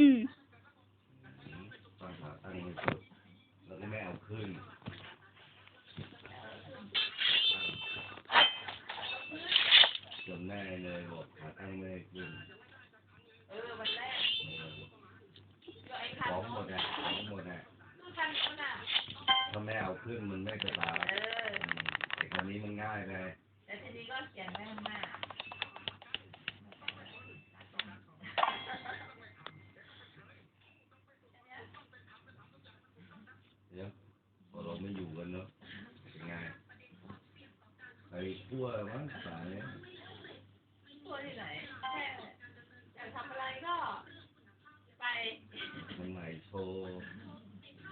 อืมตอนขาตั้งไม่สุดเราก็ไม่เอาขึ้นจนแน่เลยบอกตั้งไม่ได้ขึ้นของหมดอะองหมดอ่ถ้าแม่เอาขึ้นมันไม่กะตาไอ้คนนี้มันง่ายเลยแล้ทีนี้ก็เขียนแม ทร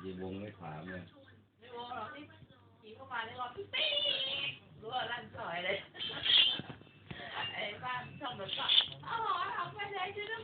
ยีวงไม่ถามเลยยี่วงหรอกที่ขี่เข้ามาในรถปิ๊งรั่วลั่นซอยเลยไอ้บ้านช่องรถไฟอ๋อทำไปเลยจุด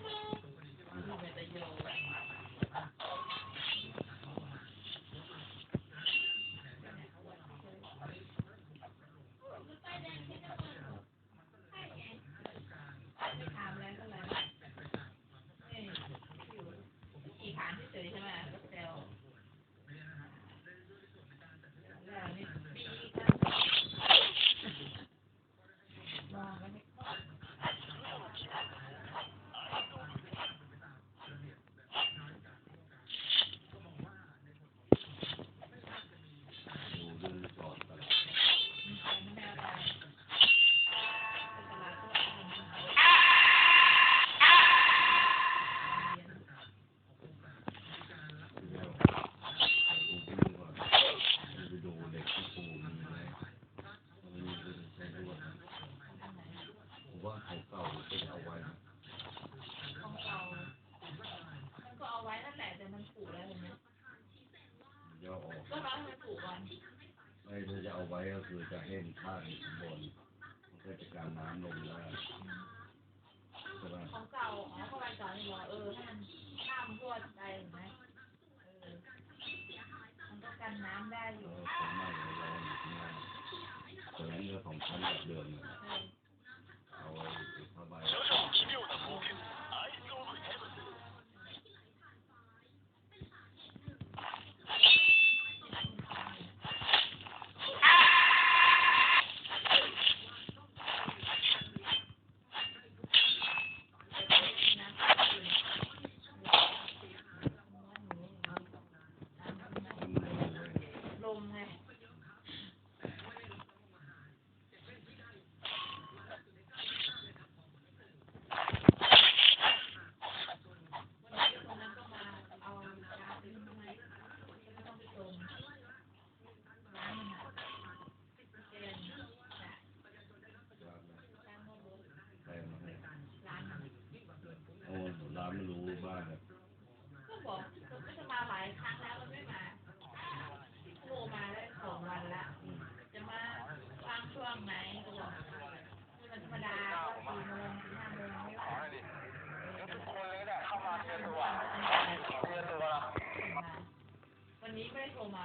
คือจะแห้งข้างข้บนมันก็จะการน้ำลงได้ใช่ไหมของเก่าอ๋อเระวัสอนี่เเออถ้ามันข้ามพวดไปเไหมเออมันก็กันน้ำได้อยู่ออของใหม่เรอยู่ที่นั่นแต่นั้นเรื่ของฉันแบบเดิมเนี่ย 够吗？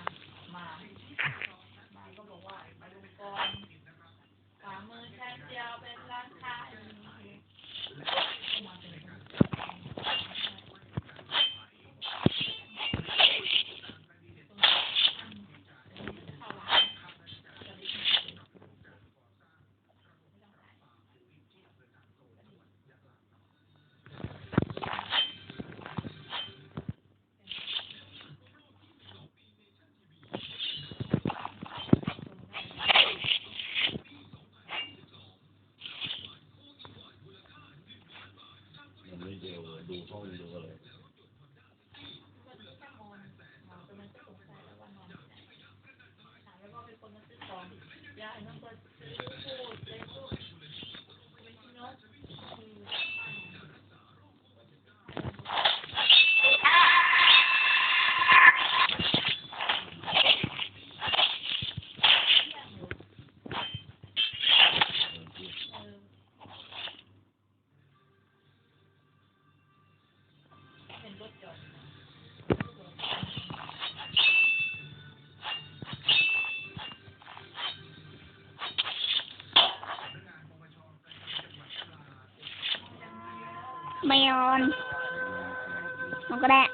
មយនមកដាក់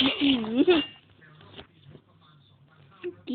หือเ